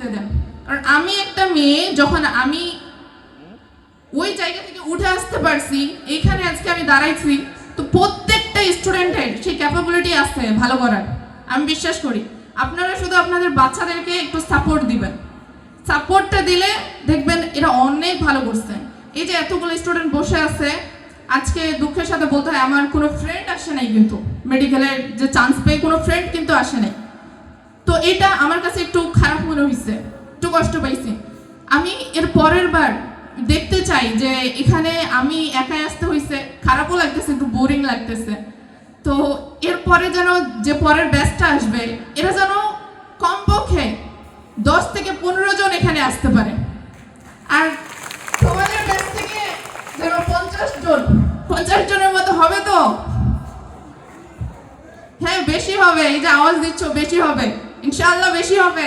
দেন কারণ আমি একটা মেয়ে, যখন আমি ওই জায়গা থেকে উঠে আসতে পারছি, এইখানে আজকে আমি দাঁড়াইছি, তো প্রত্যেকটা স্টুডেন্টের সেই ক্যাপাবিলিটি আছে ভালো করার। আমি বিশ্বাস করি। আপনারা শুধু আপনাদের বাচ্চাদেরকে একটু সাপোর্ট দিবেন। সাপোর্টটা দিলে দেখবেন এরা অনেক ভালো করছে। এই যে এতগুলো স্টুডেন্ট বসে আছে, আজকে দুঃখের সাথে বলতে হয়, আমার কোনো ফ্রেন্ড আসে নাই কিন্তু। মেডিকেলের যে চান্স পেয়ে কোনো ফ্রেন্ড কিন্তু আসে নাই। তো এটা আমার কাছে একটু হয়েছে একটু কষ্ট পাইছি। আমি এর পরের বার দেখতে চাই যে এখানে আমি একাই আসতে হয়েছে খারাপও লাগতেছে, একটু বোরিং লাগতেছে। তো এরপরে যেন যে পরের ব্যাচটা আসবে, এরা যেন কমপক্ষে দশ থেকে পনেরো জন এখানে আসতে পারে। আর তোমাদের ব্যাচ থেকে যেন পঞ্চাশ জন, পঞ্চাশ জনের মতো হবে তো? হ্যাঁ বেশি হবে, এই যে আওয়াজ দিচ্ছ, বেশি হবে ইনশাল্লাহ বেশি হবে।